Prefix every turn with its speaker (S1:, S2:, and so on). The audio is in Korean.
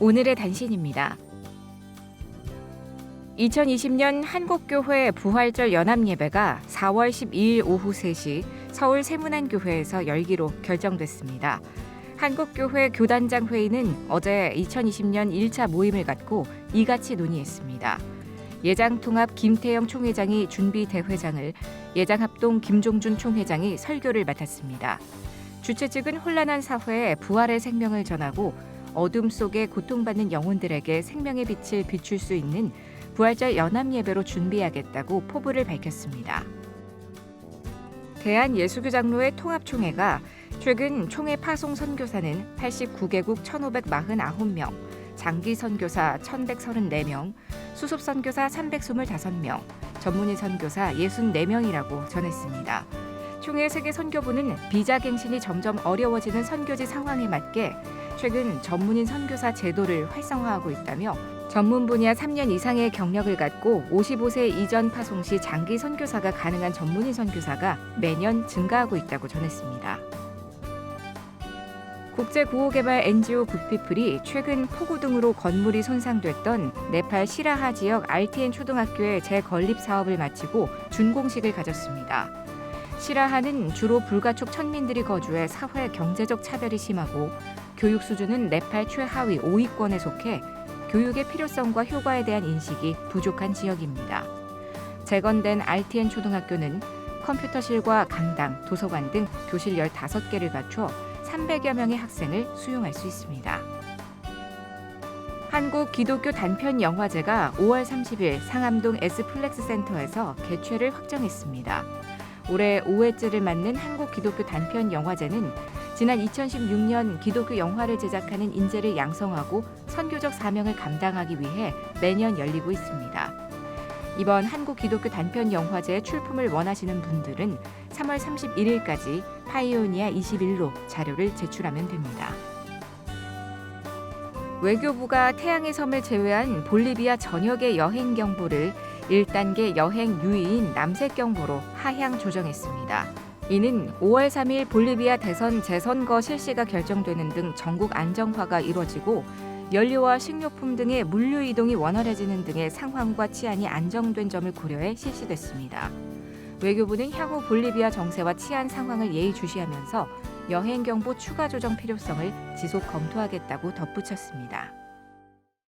S1: 오늘의 단신입니다. 2020년 한국교회 부활절 연합예배가 4월 12일 오후 3시 서울 세문안교회에서 열기로 결정됐습니다. 한국교회 교단장 회의는 어제 2020년 1차 모임을 갖고 이같이 논의했습니다. 예장통합 김태영 총회장이 준비 대회장을 예장합동 김종준 총회장이 설교를 맡았습니다. 주최 측은 혼란한 사회에 부활의 생명을 전하고 어둠 속에 고통받는 영혼들에게 생명의 빛을 비출 수 있는 부활절 연합 예배로 준비하겠다고 포부를 밝혔습니다. 대한예수교장로회 통합총회가 최근 총회 파송 선교사는 89개국 1,549명, 장기 선교사 1,134명, 수습 선교사 325명, 전문의 선교사 64명이라고 전했습니다. 총회 세계 선교부는 비자 갱신이 점점 어려워지는 선교지 상황에 맞게 최근 전문인 선교사 제도를 활성화하고 있다며 전문 분야 3년 이상의 경력을 갖고 55세 이전 파송 시 장기 선교사가 가능한 전문인 선교사가 매년 증가하고 있다고 전했습니다. 국제 구호개발 NGO 굿피플이 최근 폭우 등으로 건물이 손상됐던 네팔 시라하 지역 RTN 초등학교의 재건립 사업을 마치고 준공식을 가졌습니다. 시라하는 주로 불가촉 천민들이 거주해 사회 경제적 차별이 심하고 교육 수준은 네팔 최하위 5위권에 속해 교육의 필요성과 효과에 대한 인식이 부족한 지역입니다. 재건된 RTN 초등학교는 컴퓨터실과 강당, 도서관 등 교실 15개를 갖춰 300여 명의 학생을 수용할 수 있습니다. 한국 기독교 단편 영화제가 5월 30일 상암동 S플렉스 센터에서 개최를 확정했습니다. 올해 5회째를 맞는 한국 기독교 단편 영화제는 지난 2016년 기독교 영화를 제작하는 인재를 양성하고 선교적 사명을 감당하기 위해 매년 열리고 있습니다. 이번 한국 기독교 단편 영화제 출품을 원하시는 분들은 3월 31일까지 파이오니아 21로 자료를 제출하면 됩니다. 외교부가 태양의 섬을 제외한 볼리비아 전역의 여행 경보를 1단계 여행 유의인 남색 경보로 하향 조정했습니다. 이는 5월 3일 볼리비아 대선 재선거 실시가 결정되는 등 전국 안정화가 이뤄지고 연료와 식료품 등의 물류 이동이 원활해지는 등의 상황과 치안이 안정된 점을 고려해 실시됐습니다. 외교부는 향후 볼리비아 정세와 치안 상황을 예의주시하면서 여행 경보 추가 조정 필요성을 지속 검토하겠다고 덧붙였습니다.